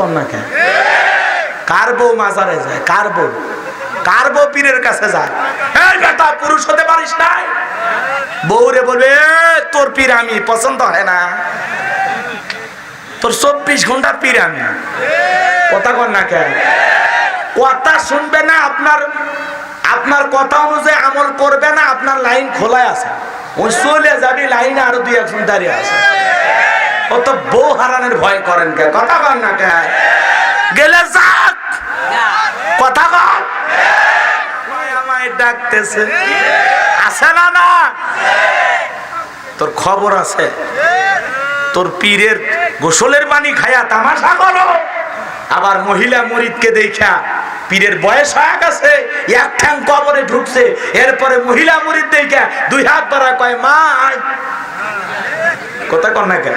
কন্যা কার বউ মাজারে যায় কার বউ কার বউ পীরের কাছে যায়। এই বেটা, পুরুষ হতে পারিস নাই? বউরে বলবে তোর পীর আমি, পছন্দ হয় না। তোর চব্বিশ ঘণ্টার পীর আমি। কথা কন না কে কথা শুনবে না, আপনার আপনার কথা অনুযায়ী আমল করবে না, আপনার লাইন খোলায় আছে। ওই চলে যাবি লাইনে আরও দুই একজন দাঁড়িয়ে আছে। ও তো বউ হারানোর ভয় করেন কে? কথা কন না কে? গেলে যাক। কথা কন। আমায় ডাকতেছে। আছে না না? তোর খবর আছে। তোর পীরের গোসলের পানি খায়া তামাশা করো। আবার মহিলা মরিদকে দেখা পীরের বয়স হয়ে গেছে, এক ঠ্যাং কবরে ঢুকছে। এরপরে মহিলা মরিদ দেখা দুই হাত ধরা কয়, মা। কথা কর না কেন?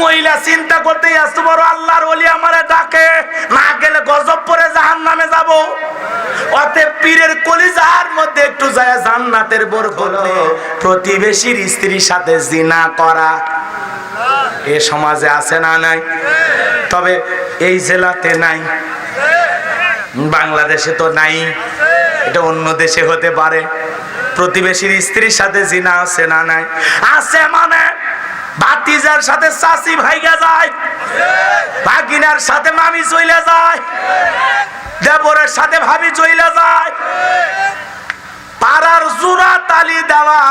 মহিলা চিন্তা করতে আসতে বড় আল্লাহর ওলি আমারে ডাকে, না গেলে গজব পরে জাহান নামে যাব। অতএব পীরের কলিজার মধ্যে একটু যায় জান্নাতের বোর করলে প্রতিবেশীর স্ত্রীর সাথে জিনা করা। এ সমাজে আছে না নাই? তবে এই জেলাতে নাই। বাংলাদেশে তো নাই। এটা অন্য দেশে হতে পারে। প্রতিবেশীর স্ত্রীর সাথে জিনা আছে না নাই? আছে মানে ভাতিজার সাথে চাষি ভাইগা যায়। ভাগিনার সাথে মামি চইলে যায়। দেবরের সাথে ভাবি চইলে যায়। পাড়ার জোড়া তালি দেওয়া,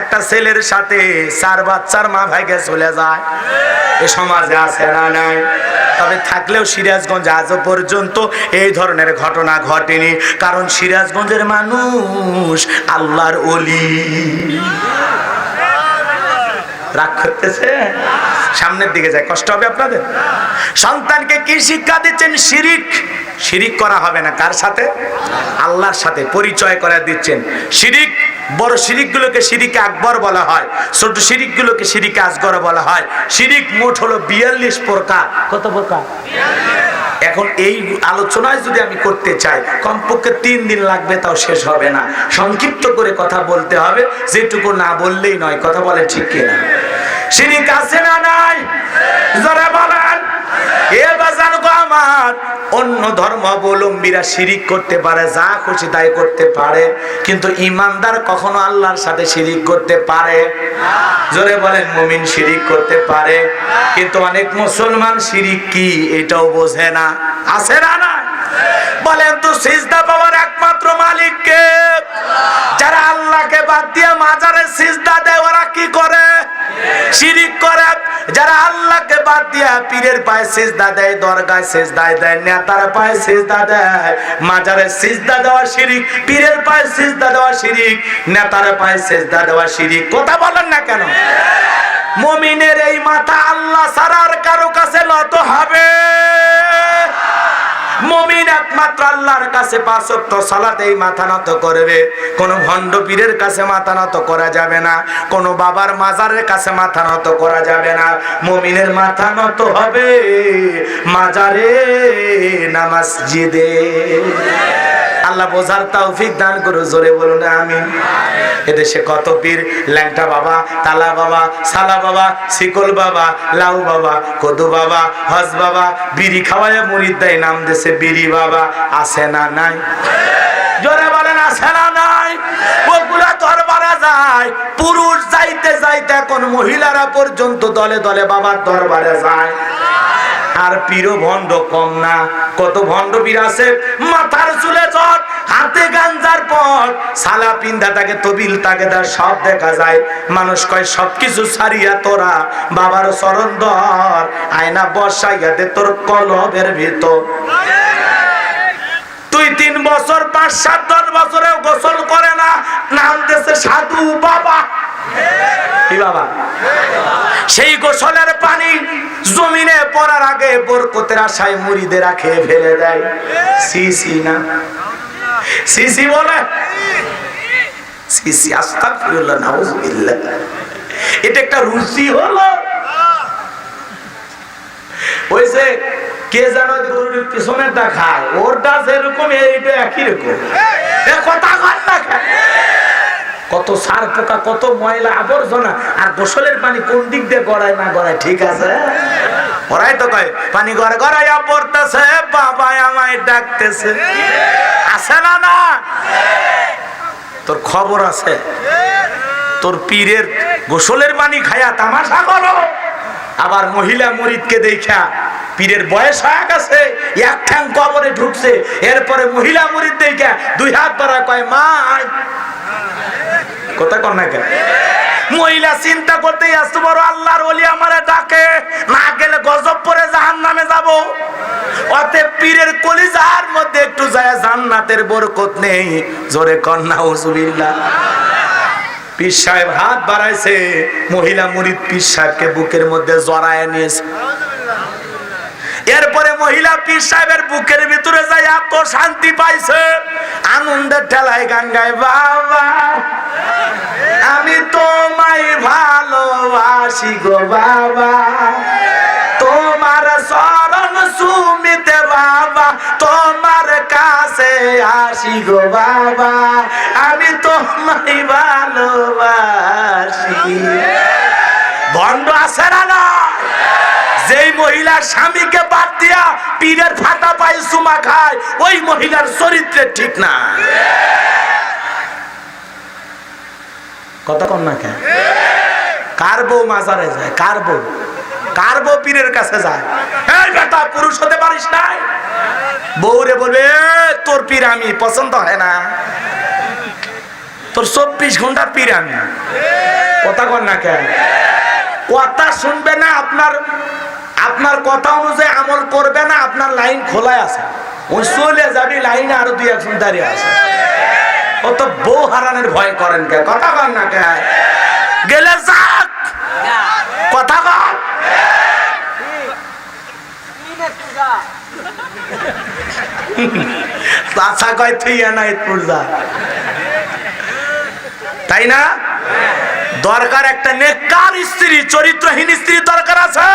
একটা ছেলের সাথে চার বাচ্চার মা ভাইকে চলে যায়। এ সমাজে আছে না নাই? তবে থাকলেও সিরাজগঞ্জ আজও পর্যন্ত এই ধরনের ঘটনা ঘটেনি। কারণ সিরাজগঞ্জের মানুষ আল্লাহর অলি রাগ করতেছে, সামনের দিকে যায়, কষ্ট হবে আপনাদের? সন্তানকে কি শিক্ষা দিচ্ছেন? শিরিক। শিরিক করা হবে না, কার সাথে? আল্লাহর সাথে পরিচয় করা দিচ্ছেন। শিরিক, বড় শিরিক গুলোকে শিরিকে আকবর বলা হয়, ছোট শিরিক গুলোকে শিরিকে আসগর বলা হয়। শিরিক মোট হলো বিয়াল্লিশ প্রকার। কত প্রকার? এখন এই আলোচনায় যদি আমি করতে চাই, কমপক্ষে তিন দিন লাগবে, তাও শেষ হবে না। সংক্ষিপ্ত করে কথা বলতে হবে, যেটুকু না বললেই নয়, কথা বলে ঠিক কিনা? শিরিক আছে না নাই? জোরে বলেন। অন্য ধর্মাবলম্বীরা শিরিক করতে পারে, যা খুশি তাই করতে পারে। কিন্তু ইমানদার কখনো আল্লাহর সাথে শিরিক করতে পারে? জোরে বলেন শিরিক করতে পারে। কিন্তু অনেক মুসলমান শিরিক কি এটাও বোঝে না। আছে না না বলেন তো, সিজদা পাওয়ার একমাত্র মালিক কে যারা আল্লাহকে বাদ দিয়ে মাজারে সিজদা দেয়, ওরা কি করে? শিরিক যারা আল্লাহকে বাদ দিয়া পীরের পায়ে সিজদা দেয়, দরগায় দেয়, নেতার পায়ে দেয়, মাজারে দেওয়া শিরিক, পীরের পায়ে সিজদা দেওয়া শিরিক, নেতার পায়ে সিজদা দেওয়া শিরিক। কথা বলেন না কেন? মমিনের এই মাথা আল্লাহ সারার কারও কাছে নত হবে। মমিন একমাত্র আল্লাহর কাছে পাঁচ সালাতেই মাথা নত করবে। কোনো ভণ্ড পীরের কাছে মাথা নত করা যাবে না, কোনো বাবার মাজারের কাছে মাথা নত করা যাবে না। মমিনের মাথা নত হবে মাজারে না মসজিদে। আল্লাহ বোঝার তৌফিক দান করো, জোরে বলুন, আমিন। এদেশে কত পীর, ল্যাংটা বাবা, তালা বাবা, সালা বাবা, শিকল বাবা, লাউ বাবা, কদু বাবা, হজ বাবা, বিড়ি খাওয়ায় মুরিদ দেয় নাম দেশে বিড়ি বাবা, আছে না নাই? জোরে বলেন, আছে না নাই? ওগুলা দরবারে যায়, পুরুষ যাইতে যাইতে এখন মহিলারা পর্যন্ত দলে দলে বাবার দরবারে যায়। আর পীর ভণ্ড কম না। কত ভণ্ড পীর আছে? মাথার চুলে চট হাতে গাঞ্জার পর সালা পিন্দা তাকে তবিল তাকে তার সব দেখা যায়। মানুষ কয়, সবকিছু ছাড়িয়া তোরা বাবার চরণ ধর। আয়না বসাইয়া দে তোর কলবের ভিতর। দুই তিন বছর, পাঁচ সাত দশ বছরে গোসল করে না। নাম দেশে সাধু বাবা। কি বাবা? সেই গোসলের পানি জমিনে পড়ার আগে বরকতের আশায় মুড়িদের খেয়ে ফেলে দেয়। সিসি না? সিসি বলে? সিসি, আস্তাগফিরুল্লাহ, নাউজুবিল্লাহ। এটা একটা রুচি হলো। ওই যে কে জানো গরুর পিছনেরটা ওরটা যেরকম এইটা একই রকম। কথা খায় কত সার পোকা, কত ময়লা আবর্জনা, আর গোসলের পানি কোন দিক দিয়ে গড়ায় না গড়ায়, ঠিক আছে? ওরাই তো কয়, পানি ঘরে গড়াইয়া পড়তেছে বাবা আমায় ডাকতেছে। আছে না না? তোর খবর আছে। তোর পীরের গোসলের পানি খায়া তামাশা করো। আবার মহিলা মুরিদকে দেখা পীরের বয়স হয়ে গেছে, এক ঠ্যাং কবরে ঢুকছে। এরপরে মহিলা মুরিদ দেখা দুই হাত বাড়া কয়, মা। কথা কর না কেন? মহিলা চিন্তা করতে আসতে বড় আল্লাহর ওলি আমারে ডাকে, না গেলে গজব পরে জাহান নামে যাব। অতএব পীরের কলিজার মধ্যে একটু যায়, জান্নাতের বরকত নেই। জোরে কন্যা হুজুবিল্লাহ পীর সাহেব হাত বাড়াইছে, মহিলা মুরিদ পীর সাহেবকে বুকের মধ্যে জড়ায় নিয়েছে। এরপরে মহিলা পীর সাহেবের বুকের ভিতরে যায় এত শান্তি পাইছে। আনন্দের ঠেলায় গান গায়, বাবা। আমি তোমায় ভালোবাসি গো বাবা। তোমার শরণ সুমিতে বাবা, তোমার কাছে আসি গো বাবা। আমি তোমায় ভালোবাসি। ভণ্ড আছে না? যেই মহিলার স্বামীকে বাদ দিয়া পীরের ফাটা পায়ে সুমা খায়, ওই মহিলার চরিত্রে ঠিক না। কথা কন না কেন কার বউ মাজারে যায়? কার বউ? কার বউ পীরের কাছে যায়? পুরুষ হতে পারিস নাই? বউরে বলবে তোর পীর আমি, পছন্দ হয় না। তোর চব্বিশ ঘণ্টা পীর আমি। কথা কন না কেন কথা শুনবে না, আপনার আপনার কথা অনুযায়ী আমল করবে না, আপনার লাইন খোলা আছে। ওই চলে যাবি, লাইনে আরও দুই একজন দাঁড়িয়ে আছে। ও তো বউ হারানোর ভয় করেন কে? কথা কন না কে? গেলে কথা কন আশা কয় তুই না পূজা তাই না? দরকার একটা নেককার স্ত্রী, চরিত্রহীন স্ত্রী দরকার আছে।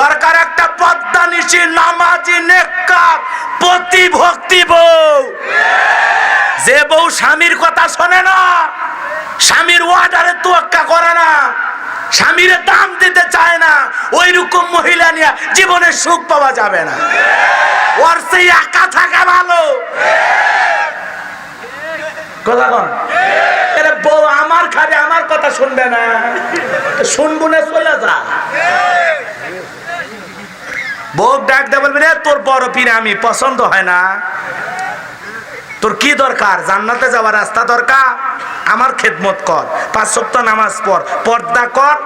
দরকার একটা পদ্মা নিশি নামাজি, নেককার প্রতি ভক্তি বউ। যে বউ স্বামীর কথা শোনে না, স্বামীর ওয়ার্ডারে তোয়াক্কা করে না, স্বামীর দাম দিতে চায় না ওই রকম মহিলা নিয়ে জীবনে সুখ পাওয়া যাবে না। ওর সেই একা থাকা ভালো। বউ আমার খাবে আমার কথা শুনবে না। শুনব না, চলে যা। বউ ডাক দে তোর বড় পীর আমি, পছন্দ হয় না। তোর কি দরকার? জান্নাতে যাওয়ার রাস্তা দরকার? আমার খেদমত কর। পাঁচ সপ্তাহ নামাজ পড়। পর্দা কর।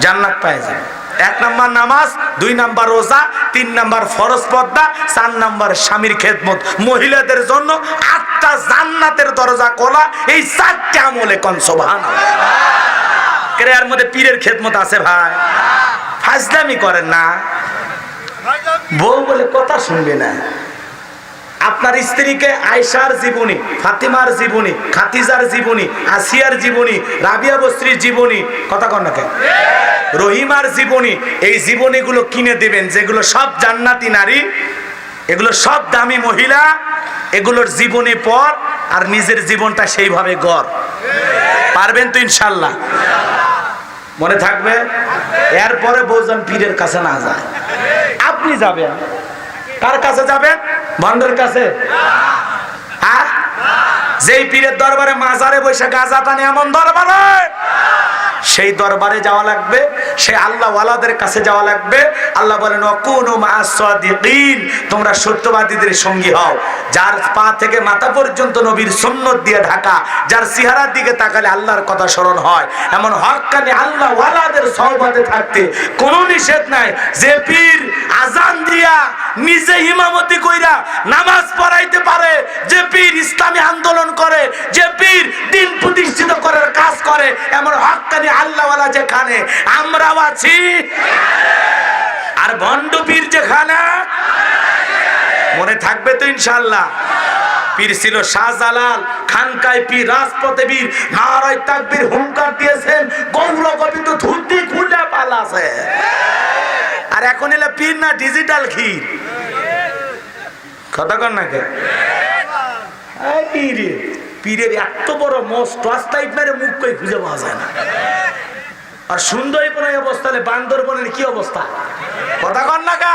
জান্নাত পায় যাবে। এক নাম্বার নামাজ, দুই নাম্বার রোজা, তিন নাম্বার ফরজ পর্দা, চার নাম্বার স্বামীর খেদমত। মহিলাদের জন্য আটটা জান্নাতের দরজা খোলা। এই চারটে আমলে কন সোভান ক্রেয়ার মধ্যে পীরের খেদমত আছে ভাই? ফাজলামি করেন না। বউ বলে কথা শুনবে না। আপনার স্ত্রীকে আয়সার জীবনী, ফাতিমার জীবনী, খাতিজার জীবনী, আসিয়ার জীবনী, রাবিয়া বস্ত্রীর জীবনী, কথা কন না রহিমার জীবনী, এই জীবনীগুলো কিনে দিবেন, যেগুলো সব জান্নাতি নারী, এগুলো সব দামি মহিলা, এগুলোর জীবনী পর আর নিজের জীবনটা সেইভাবে গড়। পারবেন তো ইনশাল্লাহ? মনে থাকবে? এরপরে বৌজন পীরের কাছে না যায়। আপনি যাবেন। কার কাছে যাবেন? ভণ্ডের কাছে? হ্যাঁ? যেই পীরের দরবারে মাজারে বসে গাজা টানে এমন দরবারে, সেই দরবারে যাওয়া লাগবে, সেই আল্লাহ ওয়ালাদের কাছে যাওয়া লাগবে। আল্লাহ বলেন, অকুন তোমরা সত্যবাদীদের সঙ্গী হও। যার পা থেকে মাথা পর্যন্ত নবীর সুন্নত দিয়ে ঢাকা, যার চেহারার দিকে তাকালে আল্লাহর কথা স্মরণ হয়। এমন হকানি আল্লাহ ওয়ালাদের সহবাদে থাকতে কোনো নিষেধ নাই। যে পীর আজান দিয়া নিজে ইমামতি কইরা নামাজ পড়াইতে পারে, যে পীর ইসলামী আন্দোলন করে, যে পীর দিন প্রতিষ্ঠিত করার কাজ করে, এমন হকানি আল্লাহওয়ালা যেখানে, আমরাও আছি। আর ভণ্ড পীর যেখানে মনে থাকবে তো ইনশাল্লাহ পীর ছিল শাহজালাল, খানকায় পীর, রাজপথে বীর, নারায় তাকবীর হুঙ্কার দিয়েছেন গৌর গোবিন্দ ধুতি খুলে পালাছে। আর এখন এলে পীর না ডিজিটাল ক্ষীর? কথা কর না কে? পীরের এত বড় মোস্ট রাস্তায় মেরে মুখ কই খুঁজে পাওয়া যায় না। আর সুন্দরী এই অবস্থা বান্দরবনের কি অবস্থা? কথা কন না কা?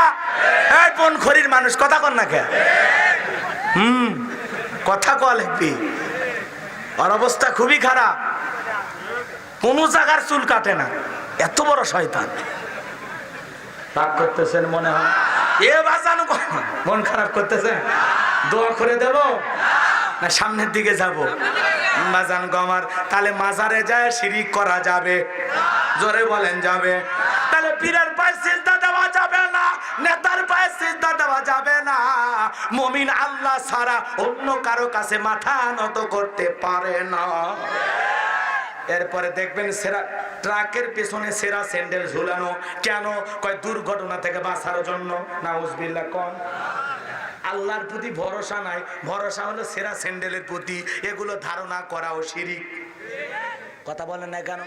খরির মানুষ, কথা কন না হুম, কথা কল হেপি ওর অবস্থা খুবই খারাপ। কোনো জায়গার চুল কাটে না। এত বড় শয়তান। রাগ করতেছেন মনে হয়? এ বাঁচানো মন খারাপ করতেছে? দোয়া করে দেব? না, সামনের দিকে যাব। বাজান গমার তাহলে মাজারে যায়, সিঁড়ি করা যাবে। জোরে বলেন যাবে। তাহলে পীরের পায়ে সিজদা দেওয়া যাবে না। মমিন আল্লাহ ছাড়া অন্য কারও কাছে মাথা নত করতে পারে না। এরপরে দেখবেন সেরা ট্রাকের পেছনে সেরা স্যান্ডেল ঝুলানো। কেন? কয়, দুর্ঘটনা থেকে বাঁচার জন্য। নাউজবিল্লাহ, কন? আল্লাহর প্রতি ভরসা নাই। ভরসা হলো সেরা স্যান্ডেলের প্রতি। এগুলো ধারণা করাও শিরিক কথা বলেন না কেন?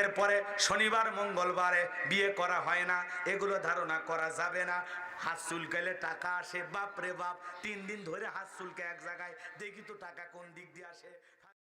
এরপরে শনিবার, মঙ্গলবারে বিয়ে করা হয় না। এগুলো ধারণা করা যাবে না। হাত চুলকাইলে টাকা আসে বাপ রে বাপ, তিন দিন ধরে হাত চুলকে এক জায়গায়, দেখি তো টাকা কোন দিক দিয়ে আসে।